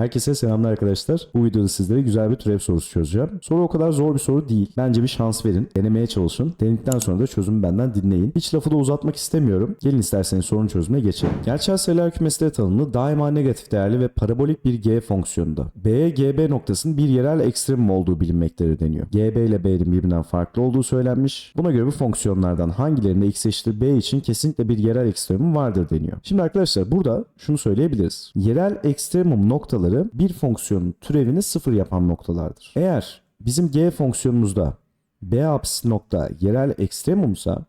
Herkese selamlar arkadaşlar. Bu videoda sizlere güzel bir türev sorusu çözeceğim. Soru o kadar zor bir soru değil. Bence bir şans verin. Denemeye çalışın. Denedikten sonra da çözümü benden dinleyin. Hiç lafı da uzatmak istemiyorum. Gelin isterseniz sorun çözümüne geçelim. Gerçel sayılar kümesinde tanımlı daima negatif değerli ve parabolik bir g fonksiyonunda. B'ye GB noktasının bir yerel ekstremum olduğu bilinmektedir deniyor. GB ile B'nin birbirinden farklı olduğu söylenmiş. Buna göre bu fonksiyonlardan hangilerinde x eşittir B için kesinlikle bir yerel ekstremum vardır deniyor. Şimdi arkadaşlar burada şunu söyleyebiliriz. Yerel ekstremum noktaları bir fonksiyonun türevini sıfır yapan noktalardır. Eğer bizim g fonksiyonumuzda b apsis nokta yerel ekstremumsa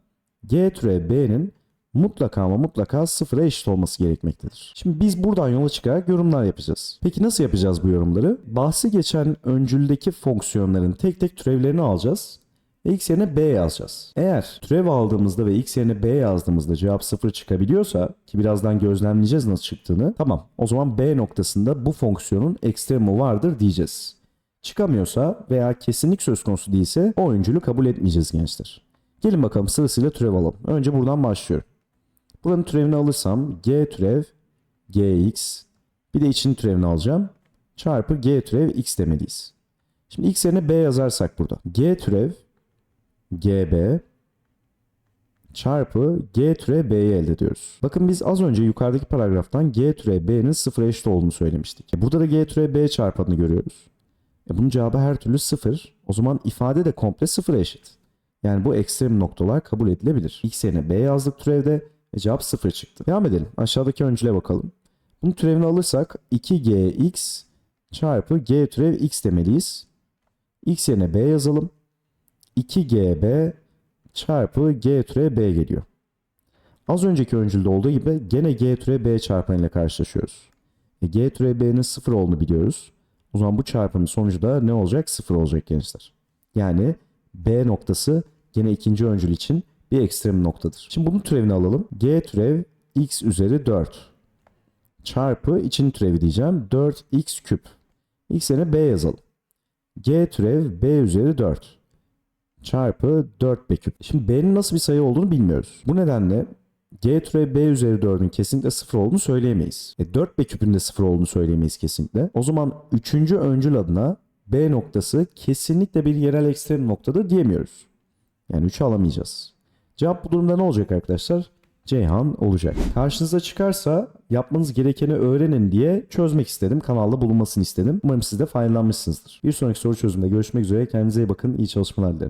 g türev b'nin mutlaka ama mutlaka sıfıra eşit olması gerekmektedir. Şimdi biz buradan yola çıkarak yorumlar yapacağız. Peki nasıl yapacağız bu yorumları? Bahsi geçen öncüldeki fonksiyonların tek tek türevlerini alacağız ve x yerine b yazacağız. Eğer türev aldığımızda ve x yerine b yazdığımızda cevap 0 çıkabiliyorsa ki birazdan gözlemleyeceğiz nasıl çıktığını. Tamam o zaman b noktasında bu fonksiyonun ekstremu vardır diyeceğiz. Çıkamıyorsa veya kesinlik söz konusu değilse o öncülü kabul etmeyeceğiz gençler. Gelin bakalım sırasıyla türev alalım. Önce buradan başlıyorum. Buranın türevini alırsam g türev gx bir de için türevini alacağım. Çarpı g türev x demeliyiz. Şimdi x yerine b yazarsak burada. g türev GB çarpı G türe B'yi elde ediyoruz. Bakın biz az önce yukarıdaki paragraftan G türe B'nin sıfıra eşit olduğunu söylemiştik. E, Burada da G türe B çarpanını görüyoruz. E bunun cevabı her türlü sıfır. O zaman ifade de komple sıfıra eşit. Yani bu ekstrem noktalar kabul edilebilir. X yerine B yazdık türevde ve cevap sıfır çıktı. Devam edelim. Aşağıdaki öncüle bakalım. Bunun türevini alırsak 2gx çarpı g türev x demeliyiz. x yerine b yazalım. 2GB çarpı G türe B geliyor. Az önceki öncülde olduğu gibi gene G türe B çarpanıyla karşılaşıyoruz. E, G türe B'nin 0 olduğunu biliyoruz. O zaman bu çarpımın sonucu da ne olacak? 0 olacak gençler. Yani B noktası gene ikinci öncül için bir ekstrem noktadır. Şimdi bunun türevini alalım. G türev x üzeri 4 çarpı için türevi diyeceğim. 4x küp. X yerine B yazalım. G türev B üzeri 4 çarpı 4b küp. Şimdi b'nin nasıl bir sayı olduğunu bilmiyoruz. Bu nedenle g türev b üzeri 4'ün kesinlikle 0 olduğunu söyleyemeyiz. E 4b küpün de 0 olduğunu söyleyemeyiz kesinlikle. O zaman 3. öncül adına b noktası kesinlikle bir yerel ekstrem noktadır diyemiyoruz. Yani 3'ü alamayacağız. Cevap bu durumda ne olacak arkadaşlar? Ceyhan olacak. Karşınıza çıkarsa yapmanız gerekeni öğrenin diye çözmek istedim. Kanalda bulunmasını istedim. Umarım siz de faydalanmışsınızdır. Bir sonraki soru çözümünde görüşmek üzere. Kendinize iyi bakın. İyi çalışmalar dilerim.